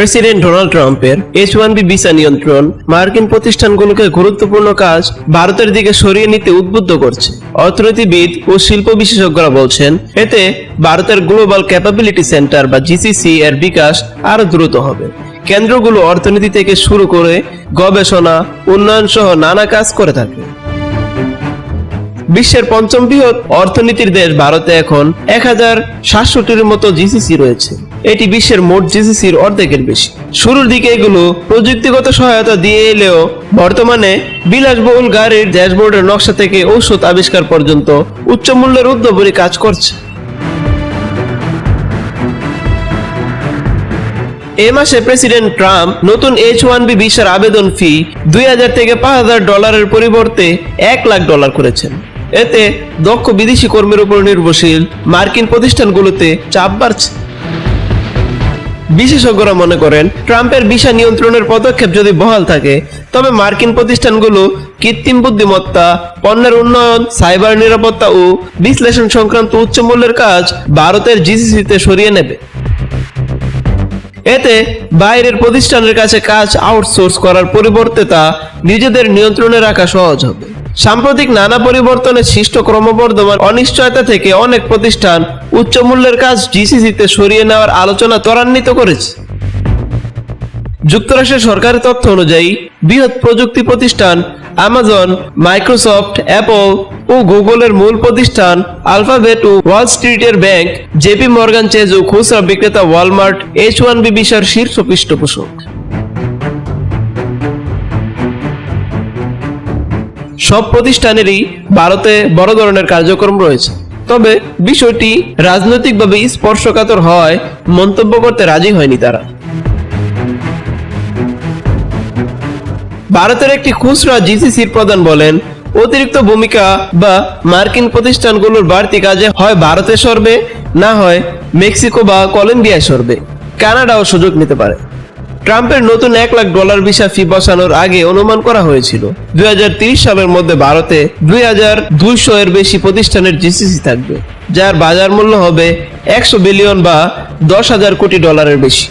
President Donald ট্রাম্পের H one B visa নিয়ন্ত্রণ মার্কিন প্রতিষ্ঠানগুলোকে গুরুত্বপূর্ণ কাজ ভারতের দিকে সরিয়ে নিতে উদ্বুদ্ধ করছে। অর্থনীতিবিদ ও শিল্প বিশেষজ্ঞরা বলছেন, এতে ভারতের গ্লোবাল ক্যাপাবিলিটি সেন্টার বা জিসিসি এর বিকাশ আরও দ্রুত হবে। কেন্দ্রগুলো অর্থনীতি থেকে শুরু করে গবেষণা, উন্নয়ন সহ নানা কাজ করে থাকে। বিশ্বের পঞ্চম বৃহৎ অর্থনীতির দেশ ভারতে এখন এক হাজার সাতষট্টির মতো জিসিসি রয়েছে। এটি বিশ্বের মোট জিসিসির অর্ধেকের বেশি। শুরুর দিকে এগুলো প্রযুক্তিগত সহায়তা দিয়ে এলেও বর্তমানে বিলাসবহুল গাড়ির ড্যাশবোর্ডের নকশা থেকে ঔষধ আবিষ্কার পর্যন্ত উচ্চ মূল্যের উদ্যোগী কাজ করছে। এ মাসে প্রেসিডেন্ট ট্রাম্প নতুন এইচ ওয়ান বি ভিসার আবেদন ফি দুই হাজার থেকে পাঁচ হাজার ডলারের পরিবর্তে এক লাখ ডলার করেছেন। এতে দক্ষ বিদেশি কর্মীর উপর নির্ভরশীল মার্কিন প্রতিষ্ঠানগুলোতে চাপ বাড়ছে। বিশেষজ্ঞরা মনে করেন, ট্রাম্পের ভিসা নিয়ন্ত্রণের পদক্ষেপ যদি বহাল থাকে, তবে মার্কিন প্রতিষ্ঠানগুলো কৃত্রিম বুদ্ধিমত্তা, পণ্যের উন্নয়ন, সাইবার নিরাপত্তা ও বিশ্লেষণ সংক্রান্ত উচ্চ মূল্যের কাজ ভারতের জিসিসিতে সরিয়ে নেবে। এতে বাইরের প্রতিষ্ঠানের কাছে কাজ আউটসোর্স করার পরিবর্তে তা নিজেদের নিয়ন্ত্রণে রাখা সহজ হবে। সাম্প্রতিক নানা পরিবর্তনের সৃষ্ট ক্রমবর্ধমান অনিশ্চয়তা থেকে অনেক প্রতিষ্ঠান উচ্চ মূল্যের কাজ জিসিসিতে সরিয়ে নেওয়ার আলোচনা ত্বরান্বিত করেছে। যুক্তরাষ্ট্রের সরকারি তথ্য অনুযায়ী, বৃহৎ প্রযুক্তি প্রতিষ্ঠান অ্যামাজন মাইক্রোসফট অ্যাপল ও গুগলের মূল প্রতিষ্ঠান আলফাবেট ও ওয়াল স্ট্রিটের ব্যাংক জেপি মর্গান চেজ ও খুচরা বিক্রেতা ওয়ালমার্ট এইচ ওয়ান বি শীর্ষ পৃষ্ঠপোষক। সব প্রতিষ্ঠানেরই ভারতে বড় ধরনের কার্যক্রম রয়েছে। তবে বিষয়টি রাজনৈতিকভাবে স্পর্শকাতর হওয়ায় মন্তব্য করতে রাজি হয়নি তারা। ভারতের একটি খুচরা জিসিসির প্রধান বলেন, অতিরিক্ত ভূমিকা বা মার্কিন প্রতিষ্ঠানগুলোর বাড়তি কাজে হয় ভারতে সরবে, না হয় মেক্সিকো বা কলম্বিয়ায় সরবে। কানাডাও সুযোগ নিতে পারে। ট্রাম্পের নতুন এক লাখ ডলার ভিসা ফি বসানোর আগে অনুমান করা হয়েছিল। দুই সালের মধ্যে ভারতে দুই হাজার দুইশো এর বেশি প্রতিষ্ঠানের জিসিসি থাকবে, যার বাজার মূল্য হবে একশো বিলিয়ন বা দশ হাজার কোটি ডলারের বেশি।